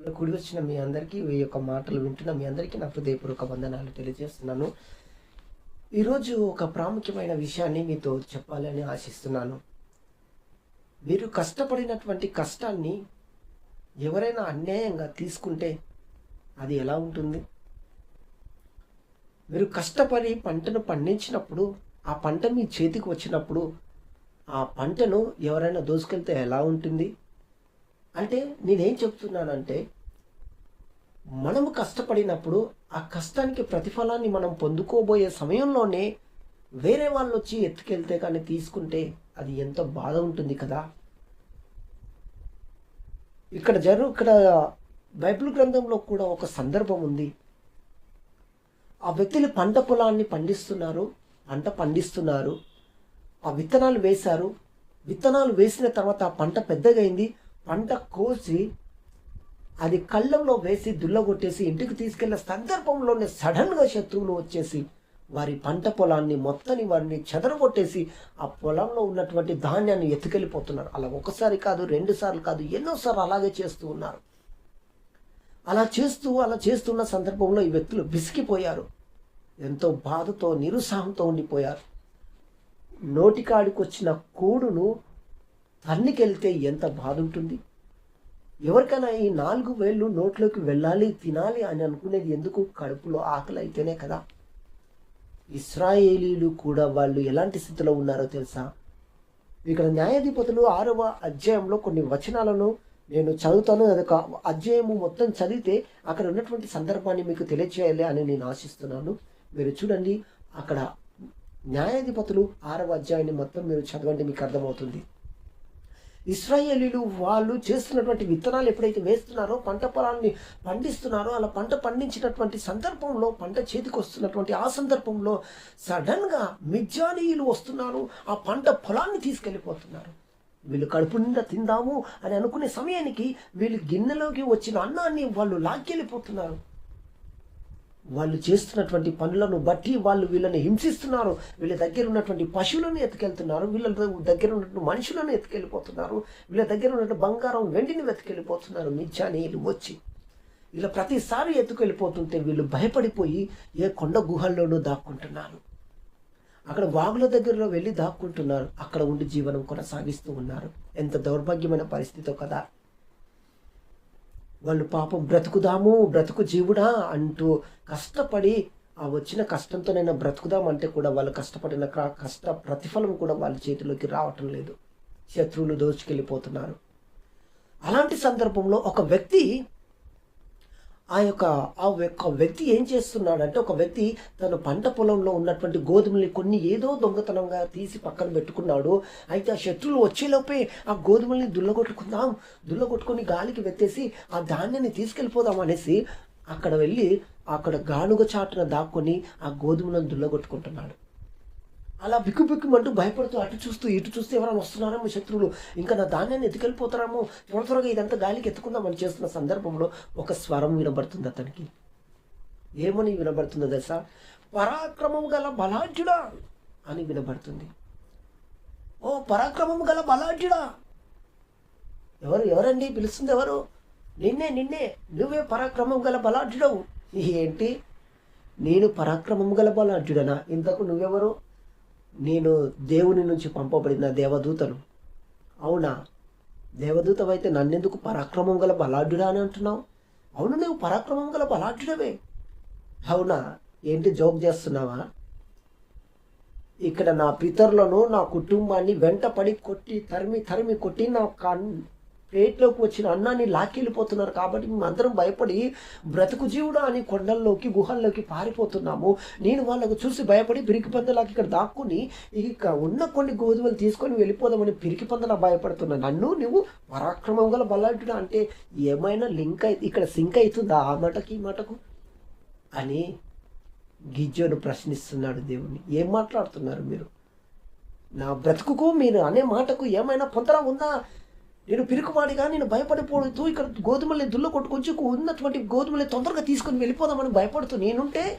కుడి వచ్చిన మీ అందరికీ ఈ యొక్క మాటలు వింటున్న మీ అందరికీ నా హృదయపూర్వక వందనాలు తెలియజేస్తున్నాను. ఈరోజు ఒక ప్రాముఖ్యమైన విషయాన్ని మీతో చెప్పాలని ఆశిస్తున్నాను. మీరు కష్టపడినటువంటి కష్టాన్ని ఎవరైనా అన్యాయంగా తీసుకుంటే అది ఎలా ఉంటుంది? మీరు కష్టపడి పంటను పండించినప్పుడు ఆ పంట మీ చేతికి వచ్చినప్పుడు ఆ పంటను ఎవరైనా దోసుకెళ్తే ఎలా ఉంటుంది? అంటే నేనేం చెప్తున్నానంటే మనము కష్టపడినప్పుడు ఆ కష్టానికి ప్రతిఫలాన్ని మనం పొందుకోబోయే సమయంలోనే వేరే వాళ్ళు వచ్చి ఎత్తుకెళ్తే కానీ తీసుకుంటే అది ఎంతో బాధ ఉంటుంది కదా. ఇక్కడ జరు ఇక్కడ బైబిల్ గ్రంథంలో కూడా ఒక సందర్భం ఉంది. ఆ వ్యక్తులు పంట పొలాన్ని పండిస్తున్నారు పంట పండిస్తున్నారు ఆ విత్తనాలు వేశారు. విత్తనాలు వేసిన తర్వాత ఆ పంట పెద్దగైంది. పంట కోసి అది కళ్ళంలో వేసి దుల్లగొట్టేసి ఇంటికి తీసుకెళ్ళే సందర్భంలోనే సడన్గా శత్రువులు వచ్చేసి వారి పంట పొలాన్ని మొత్తాన్ని వారిని చెదరగొట్టేసి ఆ పొలంలో ఉన్నటువంటి ధాన్యాన్ని ఎత్తుకెళ్ళిపోతున్నారు. అలా ఒకసారి కాదు రెండు సార్లు కాదు ఎన్నోసార్లు అలాగే చేస్తూ ఉన్నారు. అలా చేస్తూ అలా చేస్తున్న సందర్భంలో ఈ వ్యక్తులు విసిగిపోయారు. ఎంతో బాధతో నిరుత్సాహంతో ఉండిపోయారు. నోటికాడికి వచ్చిన కూడును తన్నికెళ్తే ఎంత బాధ ఉంటుంది ఎవరికైనా ఈ నాలుగు వేళ్ళు నోట్లోకి వెళ్ళాలి తినాలి అని అనుకునేది ఎందుకు? కడుపులో ఆకలి అయితేనే కదా. ఇస్రాయేలీలు కూడా వాళ్ళు ఎలాంటి స్థితిలో ఉన్నారో తెలుసా? ఇక్కడ న్యాయాధిపతులు ఆరవ అధ్యాయంలో కొన్ని వచనాలను నేను చదువుతాను. అదొక అధ్యాయము మొత్తం చదివితే అక్కడ ఉన్నటువంటి సందర్భాన్ని మీకు తెలియచేయాలి అని నేను ఆశిస్తున్నాను. మీరు చూడండి అక్కడ న్యాయాధిపతులు ఆరవ అధ్యాయాన్ని మొత్తం మీరు చదవండి మీకు అర్థమవుతుంది. ఇస్రాయేలీలు వాళ్ళు చేస్తున్నటువంటి విత్తనాలు ఎప్పుడైతే వేస్తున్నారో పంట పొలాన్ని పండిస్తున్నారో అలా పంట పండించినటువంటి సందర్భంలో పంట చేతికి వస్తున్నటువంటి ఆ సందర్భంలో సడన్గా మిజ్జానీయులు వస్తున్నారు ఆ పంట పొలాన్ని తీసుకెళ్ళిపోతున్నారు. వీళ్ళు కడుపు నిండా తిందాము అని అనుకునే సమయానికి వీళ్ళు గిన్నెలోకి వచ్చిన అన్నాన్ని వాళ్ళు లాక్కెళ్ళిపోతున్నారు. వాళ్ళు చేస్తున్నటువంటి పనులను బట్టి వాళ్ళు వీళ్ళని హింసిస్తున్నారు. వీళ్ళ దగ్గర ఉన్నటువంటి పశువులను ఎత్తుకెళ్తున్నారు. వీళ్ళ దగ్గర ఉన్నటువంటి మనుషులను ఎత్తుకెళ్ళిపోతున్నారు. వీళ్ళ దగ్గర ఉన్నటువంటి బంగారం వెండిని వెతుకెళ్ళిపోతున్నారు. మిథ్యానీయులు వచ్చి ఇలా ప్రతిసారి ఎత్తుకెళ్ళిపోతుంటే వీళ్ళు భయపడిపోయి ఏ కొండ గుహల్లోనూ దాక్కుంటున్నారు. అక్కడ వాగుల దగ్గరలో వెళ్ళి దాక్కుంటున్నారు. అక్కడ ఉండి జీవనం కొనసాగిస్తూ ఉన్నారు. ఎంత దౌర్భాగ్యమైన పరిస్థితో కదా. వాళ్ళు పాపం బ్రతుకుదాము బ్రతుకు జీవుడా అంటూ కష్టపడి ఆ వచ్చిన కష్టంతోనైనా బ్రతుకుదాం అంటే కూడా వాళ్ళు కష్టపడిన కష్ట ప్రతిఫలం కూడా వాళ్ళ చేతిలోకి రావటం లేదు. శత్రువులు దోచుకెళ్ళిపోతున్నారు. అలాంటి సందర్భంలో ఒక వ్యక్తి ఆ యొక్క ఆ యొక్క వ్యక్తి ఏం చేస్తున్నాడంటే ఒక వ్యక్తి తన పంట పొలంలో ఉన్నటువంటి గోధుమల్ని కొన్ని ఏదో దొంగతనంగా తీసి పక్కన పెట్టుకున్నాడు. అయితే ఆ శత్రువులు వచ్చేలోపే ఆ గోధుమల్ని దుల్లగొట్టుకుందాం దుల్లగొట్టుకొని గాలికి వెత్తేసి ఆ ధాన్యాన్ని తీసుకెళ్ళిపోదాం అనేసి అక్కడ వెళ్ళి అక్కడ గానుగ చాటున దాక్కొని ఆ గోధుమలను దుల్లగొట్టుకుంటున్నాడు. అలా బిక్కు బిక్కుమంటూ భయపడుతూ అటు చూస్తూ ఇటు చూస్తూ ఎవరైనా వస్తున్నారేమో శత్రువులు? ఇంకా నా ధాన్యాన్ని ఎత్తుకెళ్ళిపోతారేమో? త్వర త్వరగా ఇదంతా గాలికి ఎత్తుకుందామని చేస్తున్న సందర్భంలో ఒక స్వరం వినబడుతుంది అతనికి. ఏమని వినబడుతుందో దశ పరాక్రమం గల బలాఢ్యుడా అని వినబడుతుంది. ఓ పరాక్రమం గల బలాఢ్యుడా! ఎవరు ఎవరండి? పిలుస్తుంది ఎవరు? నిన్నే నిన్నే నువ్వే పరాక్రమం గల బలాఢ్యుడవు. ఏంటి? నేను పరాక్రమం గల బలాఢ్యుడనా? ఇంతకు నువ్వెవరు? నేను దేవుని నుంచి పంపబడిన దేవదూతను అవునా? దేవదూతవైతే నన్నెందుకు పరాక్రమం గల బలాఢ్యుడా అని అంటున్నావు? అవును నువ్వు పరాక్రమం గల బలాఢ్యుడవే. అవునా? ఏంటి జోక్ చేస్తున్నావా? ఇక్కడ నా పితరులను నా కుటుంబాన్ని వెంటపడి కొట్టి తరిమి తరిమి కొట్టి నా ప్లేట్లోకి వచ్చిన అన్నాన్ని లాక్కెళ్ళిపోతున్నారు కాబట్టి మేమందరం భయపడి బ్రతుకు జీవుడా అని కొండల్లోకి గుహల్లోకి పారిపోతున్నాము. నేను వాళ్ళకు చూసి భయపడి పిరికి పందలాకి ఇక్కడ దాక్కుని ఇక ఉన్న కొన్ని గోధుమలు తీసుకొని వెళ్ళిపోదామని పిరికి పందల భయపడుతున్నా. నన్ను నువ్వు పరాక్రమం గల బలాఢ్యుడా అంటే ఏమైనా లింక్ అయి ఇక్కడ సింక్ అవుతుందా ఆ మాటకి ఈ మాటకు? అని గిజ్జోను ప్రశ్నిస్తున్నాడు దేవుణ్ణి. ఏం మాట్లాడుతున్నారు మీరు? నా బ్రతుకుకు మీరు అనే మాటకు ఏమైనా పొందరా ఉందా? నేను పిరుకువాడిగా నేను భయపడిపోతూ ఇక్కడ గోధుమల్ని దుల్ల కొట్టుకొచ్చి ఉన్నటువంటి గోధుమల్ని తొందరగా తీసుకొని వెళ్ళిపోదామని భయపడుతూ నేనుంటే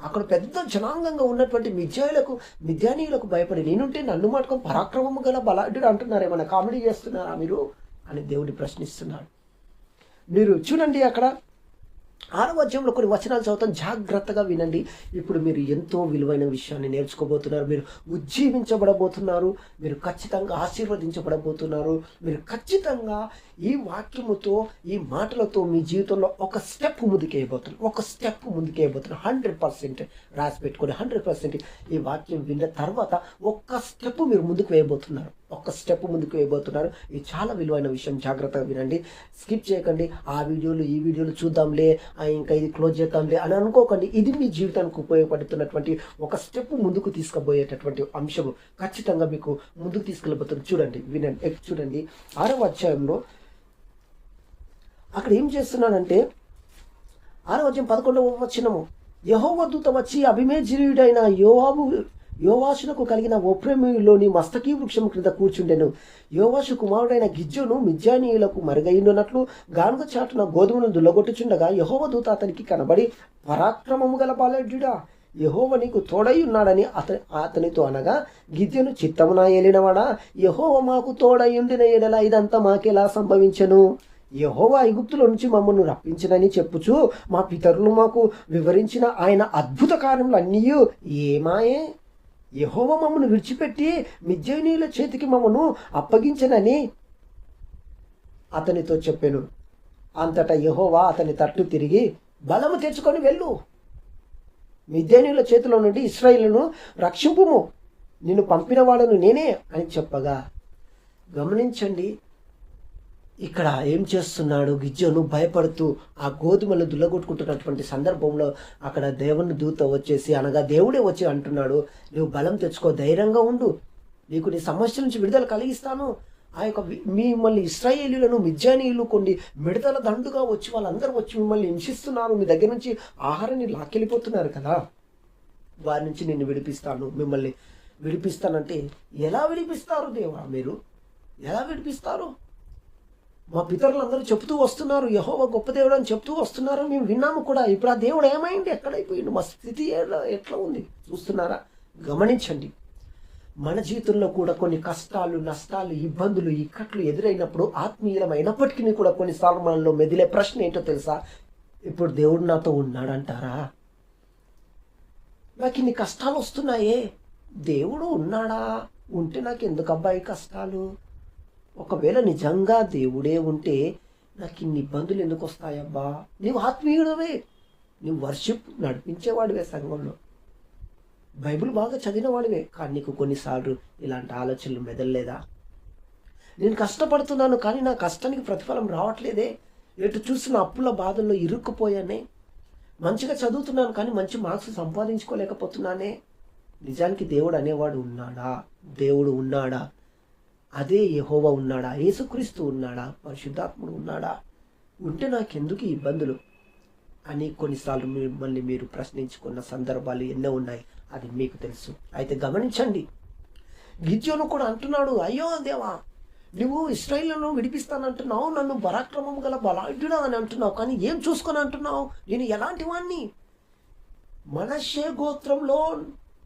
అక్కడ పెద్ద జనాంగంగా ఉన్నటువంటి మిథ్యాయులకు మిథ్యానీయులకు భయపడి నేనుంటే నన్ను మాటకం పరాక్రమం గల బలాఢ్యుడు అంటున్నారు. ఏమైనా కామెడీ చేస్తున్నారా మీరు? అని దేవుడు ప్రశ్నిస్తున్నాడు. మీరు చూడండి అక్కడ. ఆరవ అధ్యాయంలో కొన్ని వచనాలు చదువుతాం. జాగ్రత్తగా వినండి. ఇప్పుడు మీరు ఎంతో విలువైన విషయాన్ని నేర్చుకోబోతున్నారు. మీరు ఉజ్జీవించబడబోతున్నారు. మీరు ఖచ్చితంగా ఆశీర్వదించబడబోతున్నారు. మీరు ఖచ్చితంగా ఈ వాక్యముతో ఈ మాటలతో మీ జీవితంలో ఒక స్టెప్ ముందుకేయబోతున్నారు. ఒక స్టెప్ ముందుకేయబోతున్నారు. హండ్రెడ్ పర్సెంట్ రాసి పెట్టుకొని హండ్రెడ్ పర్సెంట్ ఈ వాక్యం విన్న తర్వాత ఒక్క స్టెప్ మీరు ముందుకు వేయబోతున్నారు. ఒక్క స్టెప్ ముందుకు వేయబోతున్నారు. ఇది చాలా విలువైన విషయం. జాగ్రత్తగా వినండి. స్కిప్ చేయకండి. ఆ వీడియోలు ఈ వీడియోలు చూద్దాంలే ఆ, ఇంకా ఇది క్లోజ్ చేద్దాంలే అని అనుకోకండి. ఇది మీ జీవితానికి ఉపయోగపడుతున్నటువంటి ఒక స్టెప్ ముందుకు తీసుకుపోయేటటువంటి అంశము. ఖచ్చితంగా మీకు ముందుకు తీసుకెళ్ళబోతుంది చూడండి వినండి. చూడండి. ఆరవ అధ్యాయంలో అక్కడ ఏం చేస్తున్నానంటే ఆరవ అధ్యాయం పదకొండవ వచ్చినము యహోవ దూత వచ్చి అభిమేజీయుడైన యోహాబు యోవాషునకు కలిగిన ఒప్రేమిలోని మస్తకీ వృక్షం క్రింద కూర్చుండెను. యోవాషు కుమారుడైన గిజ్జును మిజ్జానీయులకు మరుగైనట్లు గానుగ చాటున గోధుమను దుల్లగొట్టుచుండగా యహోవ దూత అతనికి కనబడి పరాక్రమము గల బాలడ్యుడా యహోవ నీకు తోడై ఉన్నాడని అతని అతనితో అనగా గిద్యను చిత్తమున ఏలినవాడా యహోవ మాకు తోడై ఉండిన ఎడల ఇదంతా మాకెలా సంభవించను? యహోవా ఐగుప్తుల నుంచి మమ్మల్ని రప్పించనని చెప్పుచు మా పితరులు మాకు వివరించిన ఆయన అద్భుత కార్యములు అన్నీ ఏమాయే? యహోవ మమ్మను విడిచిపెట్టి మిద్యనీయుల చేతికి మమ్మను అప్పగించనని అతనితో చెప్పాను. అంతటా యహోవా అతని తట్టు తిరిగి బలము తెచ్చుకొని వెళ్ళు. మిద్యనీయుల చేతిలో నుండి ఇస్రాయిల్ను రక్షింపుము. నిన్ను పంపిన వాడను నేనే అని చెప్పగా గమనించండి ఇక్కడ ఏం చేస్తున్నాడు? గిజ్జను భయపడుతూ ఆ గోధుమలు దుల్లగొట్టుకుంటున్నటువంటి సందర్భంలో అక్కడ దేవుని దూత వచ్చేసి అనగా దేవుడే వచ్చి అంటున్నాడు నువ్వు బలం తెచ్చుకో ధైర్యంగా ఉండు. నీకు నీ సమస్య నుంచి విడుదల కలిగిస్తాను. ఆ యొక్క మిమ్మల్ని ఇస్రాయేలీలను మిజ్జానీయులు కొన్ని మిడతల దండుగా వచ్చి వాళ్ళందరూ వచ్చి మిమ్మల్ని హింసిస్తున్నారు. మీ దగ్గర నుంచి ఆహారాన్ని లాక్కెళ్ళిపోతున్నారు కదా. వారి నుంచి నేను విడిపిస్తాను. మిమ్మల్ని విడిపిస్తానంటే ఎలా విడిపిస్తారు దేవా మీరు? ఎలా విడిపిస్తారు? మా పితరులందరూ చెప్తూ వస్తున్నారు యహోవ గొప్ప దేవుడు అని చెప్తూ వస్తున్నారు మేము విన్నాము కూడా. ఇప్పుడు ఆ దేవుడు ఏమైంది? ఎక్కడైపోయింది మా స్థితి ఎట్లా ఉంది? చూస్తున్నారా? గమనించండి. మన జీవితంలో కూడా కొన్ని కష్టాలు నష్టాలు ఇబ్బందులు ఇక్కట్లు ఎదురైనప్పుడు ఆత్మీయులమైనప్పటికీ కూడా కొన్నిసార్లు మనలో మెదిలే ప్రశ్న ఏంటో తెలుసా? ఇప్పుడు దేవుడు నాతో ఉన్నాడంటారా? నాకు ఇన్ని కష్టాలు వస్తున్నాయే. దేవుడు ఉన్నాడా? ఉంటే నాకు ఎందుకు అబ్బాయి కష్టాలు? ఒకవేళ నిజంగా దేవుడే ఉంటే నాకు ఇన్ని ఇబ్బందులు ఎందుకు వస్తాయబ్బా? నీవు ఆత్మీయుడవే. నువ్వు వర్షిప్ నడిపించేవాడివే సంఘంలో. బైబిల్ బాగా చదివినవాడివే. కానీ నీకు కొన్నిసార్లు ఇలాంటి ఆలోచనలు మెదల్లేదా? నేను కష్టపడుతున్నాను కానీ నా కష్టానికి ప్రతిఫలం రావట్లేదే. ఎటు చూసిన అప్పుల బాధల్లో ఇరుక్కుపోయానే. మంచిగా చదువుతున్నాను కానీ మంచి మార్క్స్ సంపాదించుకోలేకపోతున్నానే. నిజానికి దేవుడు అనేవాడు ఉన్నాడా? దేవుడు ఉన్నాడా? అదే యెహోవా ఉన్నాడా? యేసుక్రీస్తు ఉన్నాడా? పరిశుద్ధాత్ముడు ఉన్నాడా? ఉంటే నాకెందుకు ఇబ్బందులు? అని కొన్నిసార్లు మిమ్మల్ని మీరు ప్రశ్నించుకున్న సందర్భాలు ఎన్నో ఉన్నాయి. అది మీకు తెలుసు. అయితే గమనించండి. గిద్యోను కూడా అంటున్నాడు అయ్యో దేవా నువ్వు ఇస్రాయిల్ను విడిపిస్తానంటున్నావు నన్ను పరాక్రమం గల బలాఢ్యుడా అని అంటున్నావు కానీ ఏం చూసుకొని అంటున్నావు? నేను ఎలాంటి వాణ్ణి? మనషే గోత్రంలో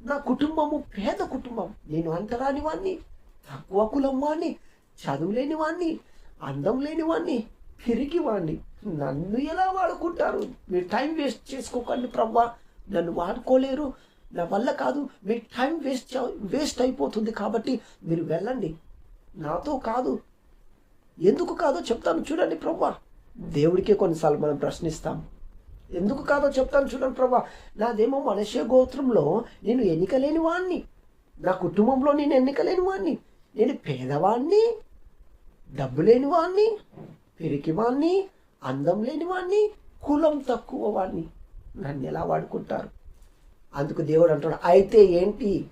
నా కుటుంబము పేద కుటుంబం. నేను అంటరాని వాణ్ణి. తక్కువ కులం వాణ్ణి చదువులేని వాణ్ణి అందం లేని వాణ్ణి పిరికి వాణ్ణి. నన్ను ఎలా వాడుకుంటారు? మీరు టైం వేస్ట్ చేసుకోకండి ప్రవ్వా. నన్ను వాడుకోలేరు. నా వల్ల కాదు. మీ టైం వేస్ట్ వేస్ట్ అయిపోతుంది కాబట్టి మీరు వెళ్ళండి. నాతో కాదు. ఎందుకు కాదో చెప్తాను చూడండి ప్రవ్వా. దేవుడికే కొన్నిసార్లు మనం ప్రశ్నిస్తాం. ఎందుకు కాదో చెప్తాను చూడండి ప్రభా నాదేమో మనుష్య గోత్రంలో నేను ఎన్నిక లేని వాణ్ణి. నా కుటుంబంలో నేను ఎన్నిక లేని వాణ్ణి. నేను పేదవాణ్ణి డబ్బు లేని వాణ్ణి అందం లేని వాణ్ణి కులం తక్కువ వాణ్ణి. నన్ను ఎలా వాడుకుంటారు? అందుకు దేవుడు అంటాడు అయితే ఏంటి?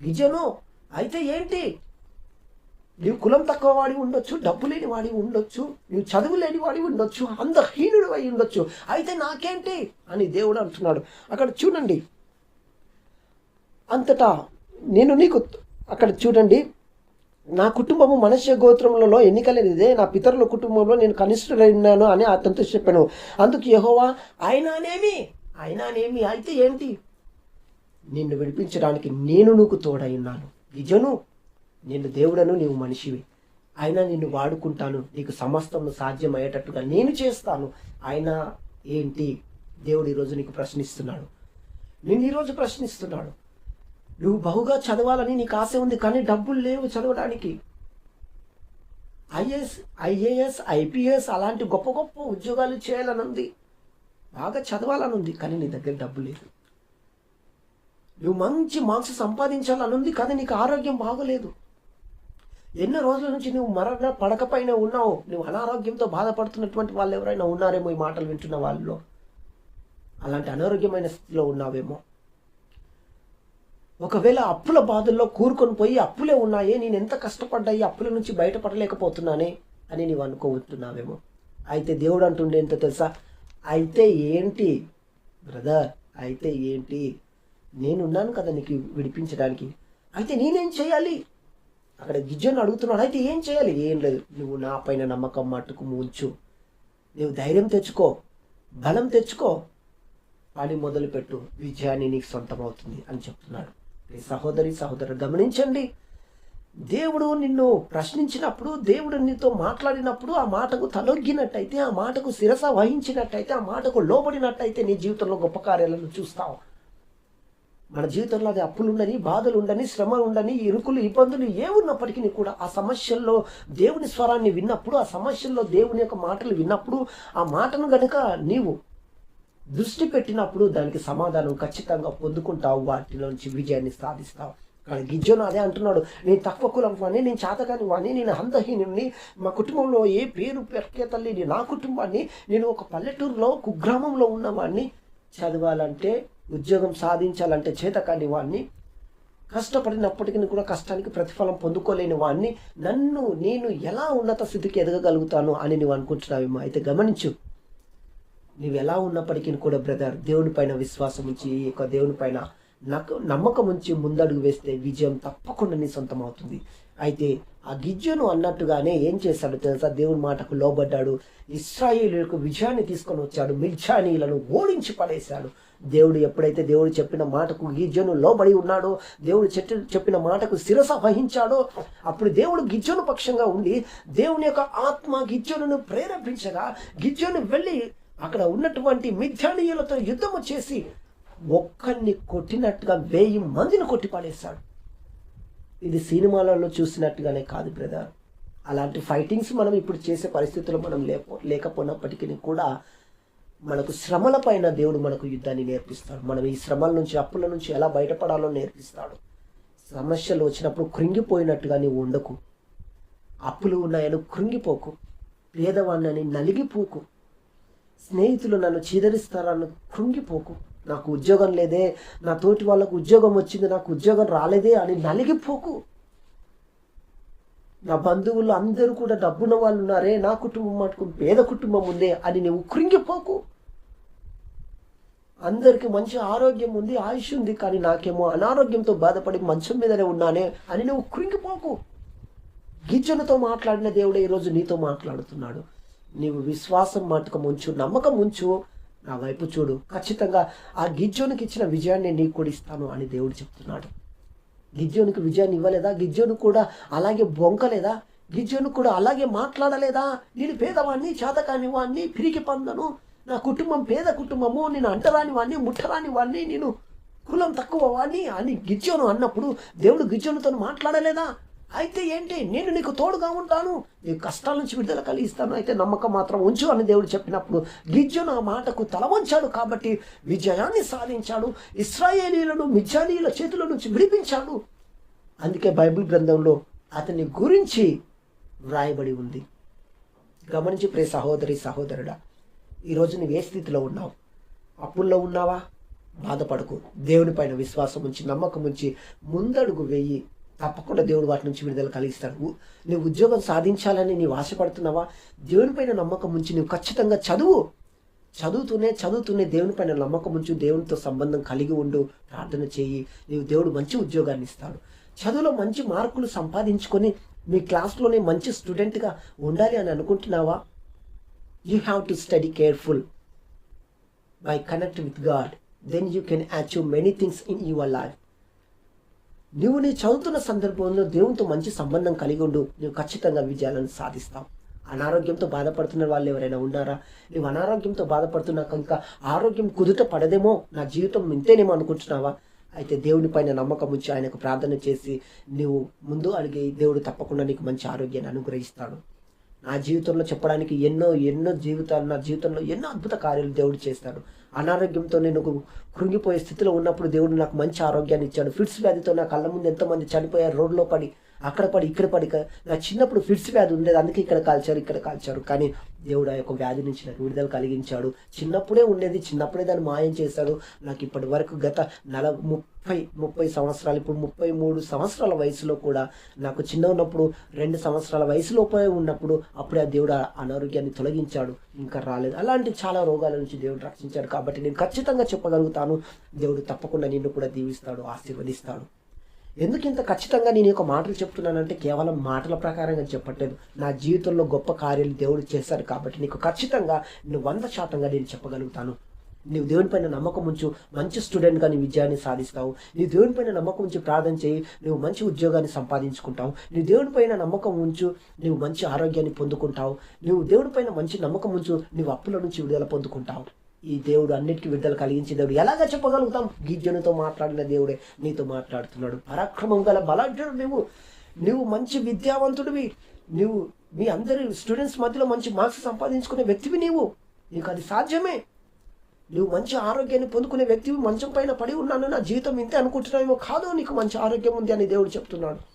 విజను అయితే ఏంటి? నీవు కులం తక్కువ వాడి ఉండొచ్చు డబ్బు లేని వాడి ఉండొచ్చు నీవు చదువు లేని వాడి ఉండొచ్చు అందహీనుడు అయి ఉండొచ్చు. అయితే నాకేంటి? అని దేవుడు అంటున్నాడు. అక్కడ చూడండి. అంతటా నేను నీకు అక్కడ చూడండి. నా కుటుంబము మనుష్య గోత్రములలో ఎన్నికలేనిదే నా పితరుల కుటుంబంలో నేను కనిష్ఠుడైనాను అని అతనితో చెప్పాను. అందుకు యహోవా ఆయననేమి ఆయననేమి అయితే ఏంటి? నిన్ను విడిపించడానికి నేను నీకు తోడై నిజను నేను దేవుడను నీవు మనిషివి. అయినా నిన్ను వాడుకుంటాను. నీకు సమస్తం సాధ్యమయ్యేటట్టుగా నేను చేస్తాను. ఆయన ఏంటి? దేవుడు ఈరోజు నీకు ప్రశ్నిస్తున్నాడు. నేను ఈరోజు ప్రశ్నిస్తున్నాడు. నువ్వు బహుగా చదవాలని నీకు ఆశ ఉంది కానీ డబ్బులు లేవు చదవడానికి. ఐఏఎస్ ఐఏఎస్ ఐపీఎస్ అలాంటి గొప్ప గొప్ప ఉద్యోగాలు చేయాలని ఉంది. బాగా చదవాలని ఉంది కానీ నీ దగ్గర డబ్బు లేదు. నువ్వు మంచి మార్క్స్ సంపాదించాలని ఉంది కానీ నీకు ఆరోగ్యం బాగోలేదు. ఎన్నో రోజుల నుంచి నువ్వు మరణ పడకపైన ఉన్నావు. నువ్వు అనారోగ్యంతో బాధపడుతున్నటువంటి వాళ్ళు ఎవరైనా ఉన్నారేమో ఈ మాటలు వింటున్న వాళ్ళలో? అలాంటి అనారోగ్యమైన స్థితిలో ఉన్నావేమో? ఒకవేళ అప్పుల బాధల్లో కూరుకొని పోయి అప్పులే ఉన్నాయే నేను ఎంత కష్టపడ్డాయి అప్పుల నుంచి బయటపడలేకపోతున్నానే అని నీవు అనుకోవచ్చున్నావేమో అయితే దేవుడు అంటుండే ఎంత తెలుసా? అయితే ఏంటి బ్రదర్? అయితే ఏంటి? నేనున్నాను కదా నీకు విడిపించడానికి. అయితే నేనేం చేయాలి? అక్కడ గిజ్జను అడుగుతున్నాడు. అయితే ఏం చేయాలి? ఏం లేదు. నువ్వు నా పైన నమ్మకం మట్టుకు ఉంచు నువ్వు ధైర్యం తెచ్చుకో. బలం తెచ్చుకో. పని మొదలుపెట్టు. విజయాన్ని నీకు సొంతమవుతుంది అని చెప్తున్నాడు. సహోదరి సహోదరు గమనించండి. దేవుడు నిన్ను ప్రశ్నించినప్పుడు దేవుడు నీతో మాట్లాడినప్పుడు ఆ మాటకు తలొగ్గినట్టయితే ఆ మాటకు శిరస వహించినట్టయితే ఆ మాటకు లోబడినట్టయితే నీ జీవితంలో గొప్ప కార్యాలను చూస్తావు. మన జీవితంలో అది అప్పులు ఉండని బాధలు ఉండని శ్రమ ఉండని ఇరుకులు ఇబ్బందులు ఏ ఉన్నప్పటికీ కూడా ఆ సమస్యల్లో దేవుని స్వరాన్ని విన్నప్పుడు ఆ సమస్యల్లో దేవుని యొక్క మాటలు విన్నప్పుడు ఆ మాటను గనుక నీవు దృష్టి పెట్టినప్పుడు దానికి సమాధానం ఖచ్చితంగా పొందుకుంటావు వాటిలోంచి విజయాన్ని సాధిస్తావు. కానీ గిజ్జోను అదే అంటున్నాడు నేను తక్కువ కులం వాడిని నేను చేతకాని వాడిని నేను అంతహీనుని మా కుటుంబంలో ఏ పేరు పెరకే లేని నా కుటుంబాన్ని నేను ఒక పల్లెటూరులో కుగ్రామంలో ఉన్నవాడిని చదవాలంటే ఉద్యోగం సాధించాలంటే చేతకాని వాడిని కష్టపడినప్పటికీ కూడా కష్టానికి ప్రతిఫలం పొందుకోలేని వాడిని నన్ను నేను ఎలా ఉన్నత స్థితికి ఎదగగలుగుతాను? అని నువ్వు అనుకుంటున్నావేమో. అయితే గమనించు నువ్వు ఎలా ఉన్నప్పటికీ కూడా బ్రదర్ దేవుని పైన విశ్వాసం ఉంచి ఈ యొక్క దేవుని పైన నాకు నమ్మకం ఉంచి ముందడుగు వేస్తే విజయం తప్పకుండా నీ సొంతం అవుతుంది. అయితే ఆ గిజ్జను అన్నట్టుగానే ఏం చేశాడు తెలుసా? దేవుని మాటకు లోబడ్డాడు. ఇస్రాయిలకు విజయాన్ని తీసుకొని వచ్చాడు. మిర్జానీలను ఓడించి పడేశాడు. దేవుడు ఎప్పుడైతే దేవుడు చెప్పిన మాటకు గిజ్జను లోబడి ఉన్నాడో దేవుడు చెట్టు చెప్పిన మాటకు శిరస వహించాడో అప్పుడు దేవుడు గిజ్జను పక్షంగా ఉండి దేవుని యొక్క ఆత్మ గిజ్జనును ప్రేరేపించగా గిజ్జను వెళ్ళి అక్కడ ఉన్నటువంటి మిథ్యానీయులతో యుద్ధము చేసి ఒక్కరిని కొట్టినట్టుగా వెయ్యి మందిని కొట్టి పడేశాడు. ఇది సినిమాలలో చూసినట్టుగానే కాదు బ్రదర్. అలాంటి ఫైటింగ్స్ మనం ఇప్పుడు చేసే పరిస్థితుల్లో మనం లేపో లేకపోయినప్పటికీ కూడా మనకు శ్రమల పైన దేవుడు మనకు యుద్ధాన్ని నేర్పిస్తాడు. మనం ఈ శ్రమల నుంచి అప్పుల నుంచి ఎలా బయటపడాలో నేర్పిస్తాడు. సమస్యలు వచ్చినప్పుడు కృంగిపోయినట్టుగా నీవు ఉండకు. అప్పులు ఉన్నాయని కృంగిపోకు. పేదవాణ్ణని నలిగిపోకు. స్నేహితులు నన్ను చీదరిస్తారని కృంగిపోకు. నాకు ఉద్యోగం లేదే నా తోటి వాళ్ళకు ఉద్యోగం వచ్చింది నాకు ఉద్యోగం రాలేదే అని నలిగిపోకు. నా బంధువులు అందరూ కూడా డబ్బున్న వాళ్ళు ఉన్నారే నా కుటుంబం మటుకు పేద కుటుంబం ఉందే అని నువ్వు కృంగిపోకు. అందరికీ మంచి ఆరోగ్యం ఉంది ఆయుష్ ఉంది కానీ నాకేమో అనారోగ్యంతో బాధపడి మంచం మీదనే ఉన్నానే అని నువ్వు కృంగిపోకు. గిజ్జనుతో మాట్లాడిన దేవుడే ఈరోజు నీతో మాట్లాడుతున్నాడు. నీవు విశ్వాసం మటుకు ఉంచు నమ్మకం ఉంచు నా వైపు చూడు. ఖచ్చితంగా ఆ గిజ్జోనికి ఇచ్చిన విజయాన్ని నీకు కూడా ఇస్తాను అని దేవుడు చెప్తున్నాడు. గిజ్జోనికి విజయాన్ని ఇవ్వలేదా? గిజ్జోను కూడా అలాగే బొంకలేదా? గిజ్జోను కూడా అలాగే మాట్లాడలేదా? నేను పేదవాడిని చేతకాని వాడిని పిరికి పందను. నా కుటుంబం పేద కుటుంబము నేను అంటరాని వాడిని ముట్టరాని వాడిని నేను కులం తక్కువ వాడిని అని గిజ్జోను అన్నప్పుడు దేవుడు గిజ్జోనుతో మాట్లాడలేదా? అయితే ఏంటి? నేను నీకు తోడుగా ఉంటాను. నీకు కష్టాల నుంచి విడుదల కలిగిస్తాను. అయితే నమ్మకం మాత్రం ఉంచు అని దేవుడు చెప్పినప్పుడు గిజ్జును ఆ మాటకు తల వంచాడు కాబట్టి విజయాన్ని సాధించాడు. ఇస్రాయేలీలను మిజానీల చేతుల నుంచి విడిపించాడు. అందుకే బైబిల్ గ్రంథంలో అతని గురించి వ్రాయబడి ఉంది. గమనించి ప్రే సహోదరి సహోదరుడా ఈరోజు నువ్వు ఏ స్థితిలో ఉన్నావు? అప్పుల్లో ఉన్నావా? బాధపడకు. దేవుని పైన విశ్వాసం ఉంచి నమ్మకం ఉంచి ముందడుగు వెయ్యి తప్పకుండా దేవుడు వాటి నుంచి విడుదల కలిగిస్తాడు. నువ్వు ఉద్యోగం సాధించాలని నీవు ఆశపడుతున్నావా? దేవునిపైన నమ్మకం ఉంచి నువ్వు ఖచ్చితంగా చదువు. చదువుతూనే చదువుతూనే దేవునిపైన నమ్మకం ఉంచు దేవునితో సంబంధం కలిగి ఉండు ప్రార్థన చేయి. నీవు దేవుడు మంచి ఉద్యోగాన్ని ఇస్తాడు. చదువులో మంచి మార్కులు సంపాదించుకొని మీ క్లాస్లోనే మంచి స్టూడెంట్గా ఉండాలి అని అనుకుంటున్నావా? You have to study careful by connect with God then you can achieve many things in your life నువ్వు నీ చదువుతున్న సందర్భంలో దేవునితో మంచి సంబంధం కలిగి ఉండు. నువ్వు ఖచ్చితంగా విజయాలను సాధిస్తావు. అనారోగ్యంతో బాధపడుతున్న వాళ్ళు ఎవరైనా ఉన్నారా? నువ్వు అనారోగ్యంతో బాధపడుతున్నాక ఇంకా ఆరోగ్యం కుదుట పడదేమో? నా జీవితం ఇంతేనేమో అనుకుంటున్నావా? అయితే దేవుని పైన నమ్మకం ఉంచి ఆయనకు ప్రార్థన చేసి నువ్వు ముందు అడిగి దేవుడు తప్పకుండా నీకు మంచి ఆరోగ్యాన్ని అనుగ్రహిస్తాడు. నా జీవితంలో చెప్పడానికి ఎన్నో ఎన్నో జీవితాలు నా జీవితంలో ఎన్నో అద్భుత కార్యాలు దేవుడు చేస్తాడు. అనారోగ్యంతో నేను కృంగిపోయే స్థితిలో ఉన్నప్పుడు దేవుడు నాకు మంచి ఆరోగ్యాన్ని ఇచ్చాడు. ఫిట్స్ వ్యాధితో నా కళ్ళ ముందు ఎంతమంది చనిపోయారు రోడ్లో పడి అక్కడ పడి ఇక్కడ పడి నా చిన్నప్పుడు ఫిట్స్ వ్యాధి ఉండేది. అందుకే ఇక్కడ కాల్చారు ఇక్కడ కాల్చారు. కానీ దేవుడు ఆ యొక్క వ్యాధి నుంచి నాకు విడుదల కలిగించాడు. చిన్నప్పుడే ఉండేది. చిన్నప్పుడే దాన్ని మాయం చేశాడు. నాకు ఇప్పటి వరకు గత నల ముప్పై ముప్పై సంవత్సరాలు ఇప్పుడు ముప్పై మూడు సంవత్సరాల వయసులో కూడా నాకు చిన్న ఉన్నప్పుడు రెండు సంవత్సరాల వయసులోపే ఉన్నప్పుడు అప్పుడే ఆ దేవుడు ఆ అనారోగ్యాన్ని తొలగించాడు. ఇంకా రాలేదు. అలాంటి చాలా రోగాల నుంచి దేవుడు రక్షించాడు. కాబట్టి నేను ఖచ్చితంగా చెప్పగలుగుతాను. దేవుడు తప్పకుండా నిన్ను కూడా దీవిస్తాడు ఆశీర్వదిస్తాడు. ఎందుకు ఇంత ఖచ్చితంగా నేను ఒక యొక్క మాటలు చెప్తున్నానంటే కేవలం మాటల ప్రకారంగా చెప్పట్లేదు. నా జీవితంలో గొప్ప కార్యాలు దేవుడు చేశారు కాబట్టి నీకు ఖచ్చితంగా నువ్వు వంద శాతంగా నేను చెప్పగలుగుతాను. నీవు దేవుని పైన నమ్మకం ఉంచు మంచి స్టూడెంట్గా నీ విజయాన్ని సాధిస్తావు. నీ దేవుని పైన నమ్మకం ఉంచి ప్రార్థన చేయి నువ్వు మంచి ఉద్యోగాన్ని సంపాదించుకుంటావు. నీ దేవుని పైన నమ్మకం ఉంచు నువ్వు మంచి ఆరోగ్యాన్ని పొందుకుంటావు. నువ్వు దేవుని పైన మంచి నమ్మకం ఉంచు నువ్వు అప్పుల నుంచి విడుదల పొందుకుంటావు. ఈ దేవుడు అన్నిటికీ విడుదల కలిగించే దేవుడు. ఎలాగ చెప్పగలుగుతాం? గిజ్జనుతో మాట్లాడిన దేవుడే నీతో మాట్లాడుతున్నాడు. పరాక్రమం గల బలాఢ్యుడు నువ్వు నువ్వు మంచి విద్యావంతుడివి. నువ్వు మీ అందరి స్టూడెంట్స్ మధ్యలో మంచి మార్క్స్ సంపాదించుకునే వ్యక్తివి నీవు. నీకు అది సాధ్యమే. నువ్వు మంచి ఆరోగ్యాన్ని పొందుకునే వ్యక్తివి. మంచం పైన పడి ఉన్నాను. నా జీవితం ఇంతే అనుకుంటున్నావేమో కాదు నీకు మంచి ఆరోగ్యం ఉంది అని దేవుడు చెప్తున్నాడు.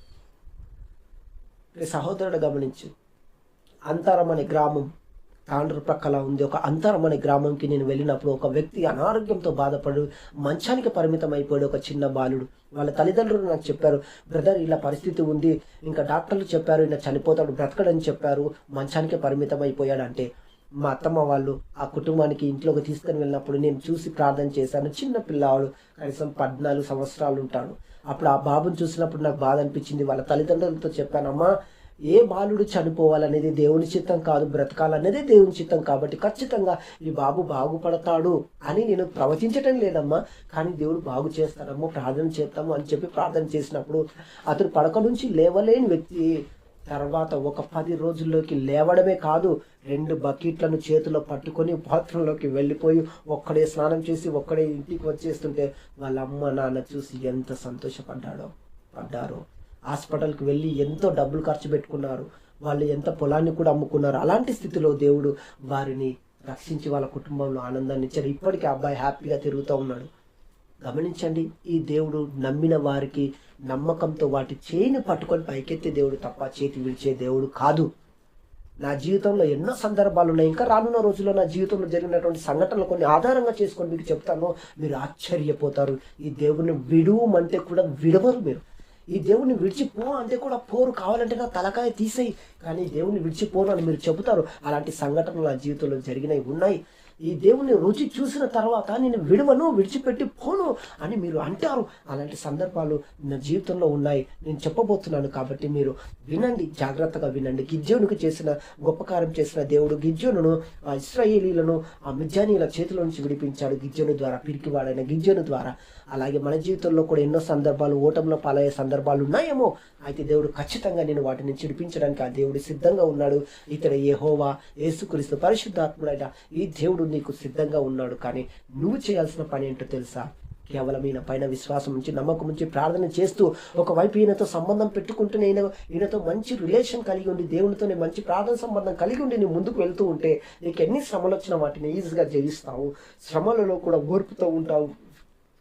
సహోదరుడు గమనించు. అంతరం అనే గ్రామం తాండ్రు ప్రక్కల ఉంది. ఒక అంతరం అనే గ్రామంకి నేను వెళ్ళినప్పుడు ఒక వ్యక్తి అనారోగ్యంతో బాధపడు మంచానికి పరిమితం అయిపోయాడు ఒక చిన్న బాలుడు. వాళ్ళ తల్లిదండ్రులు నాకు చెప్పారు బ్రదర్ ఇలా పరిస్థితి ఉంది. ఇంకా డాక్టర్లు చెప్పారు ఇలా చనిపోతాడు బ్రతకడని చెప్పారు మంచానికి పరిమితం అయిపోయాడు అంటే మా అత్తమ్మ వాళ్ళు ఆ కుటుంబానికి ఇంట్లోకి తీసుకుని వెళ్ళినప్పుడు నేను చూసి ప్రార్థన చేశాను. చిన్న పిల్లవాడు కనీసం పద్నాలుగు సంవత్సరాలు ఉంటాడు. అప్పుడు ఆ బాబుని చూసినప్పుడు నాకు బాధ అనిపించింది. వాళ్ళ తల్లిదండ్రులతో చెప్పానమ్మా ఏ బాలుడు చనిపోవాలనేది దేవుని చిత్తం కాదు బ్రతకాలనేది దేవుని చిత్తం కాబట్టి ఖచ్చితంగా ఈ బాబు బాగుపడతాడు అని నేను ప్రవచించటం లేదమ్మా కానీ దేవుడు బాగు చేస్తాడమ్మ ప్రార్థన చేస్తాము అని చెప్పి ప్రార్థన చేసినప్పుడు అతడు పడక నుంచి లేవలేని వ్యక్తి తర్వాత ఒక పది రోజుల్లోకి లేవడమే కాదు రెండు బకెట్లను చేతిలో పట్టుకొని బాత్రూంలోకి వెళ్ళిపోయి ఒక్కడే స్నానం చేసి ఒక్కడే ఇంటికి వచ్చేస్తుంటే వాళ్ళ అమ్మ నాన్న చూసి ఎంత సంతోషపడ్డాడో పడ్డారో. హాస్పిటల్కి వెళ్ళి ఎంతో డబ్బులు ఖర్చు పెట్టుకున్నారు. వాళ్ళు ఎంత పొలాన్ని కూడా అమ్ముకున్నారు. అలాంటి స్థితిలో దేవుడు వారిని రక్షించి వాళ్ళ కుటుంబంలో ఆనందాన్ని ఇచ్చారు ఇప్పటికీ అబ్బాయి హ్యాపీగా తిరుగుతూ ఉన్నాడు. గమనించండి ఈ దేవుడు నమ్మిన వారికి నమ్మకంతో వాటి చేయిని పట్టుకొని పైకెత్తే దేవుడు తప్ప చేతి విడిచే దేవుడు కాదు. నా జీవితంలో ఎన్నో సందర్భాలు ఉన్నాయి. ఇంకా రానున్న రోజుల్లో నా జీవితంలో జరిగినటువంటి సంఘటనలు కొన్ని ఆధారంగా చేసుకొని మీకు చెప్తాను. మీరు ఆశ్చర్యపోతారు. ఈ దేవుని విడువమంటే కూడా విడవరు మీరు. ఈ దేవుడిని విడిచిపో అంటే కూడా పోరు కావాలంటే నా తలకాయ తీసేయి. కానీ దేవుడిని విడిచిపోను అని మీరు చెబుతారు. అలాంటి సంఘటనలు నా జీవితంలో జరిగినవి ఉన్నాయి. ఈ దేవుని రుచి చూసిన తర్వాత నేను విడవను విడిచిపెట్టి పోను అని మీరు అంటారు. అలాంటి సందర్భాలు నా జీవితంలో ఉన్నాయి. నేను చెప్పబోతున్నాను కాబట్టి మీరు వినండి జాగ్రత్తగా వినండి. గిజ్జోనుకు చేసిన గొప్ప కార్యం చేసిన దేవుడు గిజ్జోనును ఆ ఇస్రాయేలీలను ఆ మిజ్జానీల చేతిలో నుంచి విడిపించాడు. గిజ్జోను ద్వారా పిరికివాడైన గిజ్జోను ద్వారా. అలాగే మన జీవితంలో కూడా ఎన్నో సందర్భాలు ఓటంలో పాలయ్యే సందర్భాలు ఉన్నాయేమో. అయితే దేవుడు ఖచ్చితంగా నేను వాటిని చిడిపించడానికి ఆ దేవుడు సిద్ధంగా ఉన్నాడు. ఇతడు హోవా ఏసుక్రీస్తు పరిశుద్ధాత్ముడైన ఈ దేవుడు నీకు సిద్ధంగా ఉన్నాడు కానీ నువ్వు చేయాల్సిన పని ఏంటో తెలుసా? కేవలం ఈయన పైన విశ్వాసం ఉంచి నమ్మకం ఉంచి ప్రార్థన చేస్తూ ఒకవైపు ఈయనతో సంబంధం పెట్టుకుంటూనే ఈయన ఈయనతో మంచి రిలేషన్ కలిగి ఉండి దేవునితోనే మంచి ప్రార్థన సంబంధం కలిగి ఉండి నువ్వు ముందుకు వెళ్తూ ఉంటే నీకు ఎన్ని శ్రమలు వచ్చినా వాటిని ఈజీగా జయిస్తావు. శ్రమలలో కూడా ఓర్పుతో ఉంటావు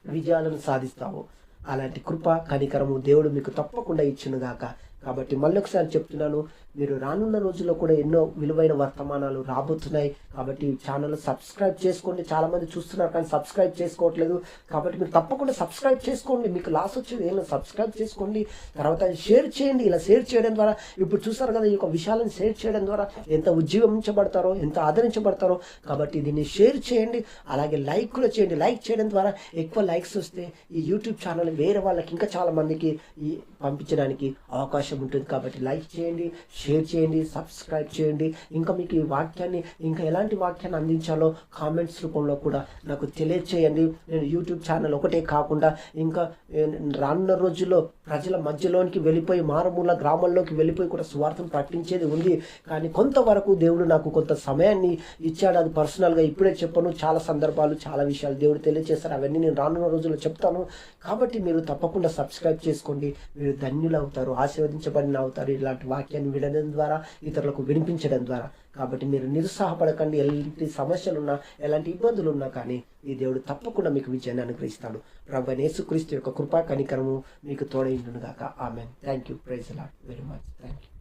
విజయాలను సాధిస్తావు. అలాంటి కృప కనికరము దేవుడు మీకు తప్పకుండా ఇచ్చునుగాక. కాబట్టి మళ్ళొకసారి చెప్తున్నాను మీరు రానున్న రోజుల్లో కూడా ఎన్నో విలువైన వర్తమానాలు రాబోతున్నాయి. కాబట్టి ఛానల్ సబ్స్క్రైబ్ చేసుకోండి. చాలా మంది చూస్తున్నారు కానీ సబ్స్క్రైబ్ చేసుకోవట్లేదు. కాబట్టి మీరు తప్పకుండా సబ్స్క్రైబ్ చేసుకోండి. మీకు లాస్ వచ్చేది ఏం సబ్స్క్రైబ్ చేసుకోండి. తర్వాత షేర్ చేయండి. ఇలా షేర్ చేయడం ద్వారా ఇప్పుడు చూస్తారు కదా ఈ యొక్క విషయాలను షేర్ చేయడం ద్వారా ఎంత ఉజ్జీవించబడతారో ఎంత ఆదరించబడతారో. కాబట్టి దీన్ని షేర్ చేయండి. అలాగే లైక్ కూడా చేయండి. లైక్ చేయడం ద్వారా ఎక్కువ లైక్స్ వస్తే ఈ యూట్యూబ్ ఛానల్ వేరే వాళ్ళకి ఇంకా చాలా మందికి ఈ పంపించడానికి అవకాశం అవకాశం ఉంటుంది కాబట్టి లైక్ చేయండి షేర్ చేయండి సబ్స్క్రైబ్ చేయండి. ఇంకా మీకు ఈ వాక్యాన్ని ఇంకా ఎలాంటి వాక్యాన్ని అందించాలో కామెంట్స్ రూపంలో కూడా నాకు తెలియచేయండి. నేను యూట్యూబ్ ఛానల్ ఒకటే కాకుండా ఇంకా రానున్న రోజుల్లో ప్రజల మధ్యలోనికి వెళ్ళిపోయి మారుమూల గ్రామాల్లోకి వెళ్ళిపోయి కూడా స్వార్థం ప్రకటించేది ఉంది. కానీ కొంతవరకు దేవుడు నాకు కొంత సమయాన్ని ఇచ్చాడు. అది పర్సనల్గా ఇప్పుడే చెప్పను. చాలా సందర్భాలు చాలా విషయాలు దేవుడు తెలియజేస్తారు అవన్నీ నేను రానున్న రోజుల్లో చెప్తాను. కాబట్టి మీరు తప్పకుండా సబ్స్క్రైబ్ చేసుకోండి. మీరు ధన్యులు అవుతారు ఆశీర్వదించబడిన అవుతారు. ఇలాంటి వాక్యాన్ని వినడం ద్వారా ఇతరులకు వినిపించడం ద్వారా. కాబట్టి మీరు నిరుత్సాహపడకండి. ఎలాంటి సమస్యలు ఉన్నా ఎలాంటి ఇబ్బందులు ఉన్నా కానీ ఈ దేవుడు తప్పకుండా మీకు విజయాన్ని అనుగ్రహిస్తాడు. ప్రభు యేసుక్రీస్తు యొక్క కృపా కనికరము మీకు తోడైండును గాక ఆమె thank you praise lord very much thank you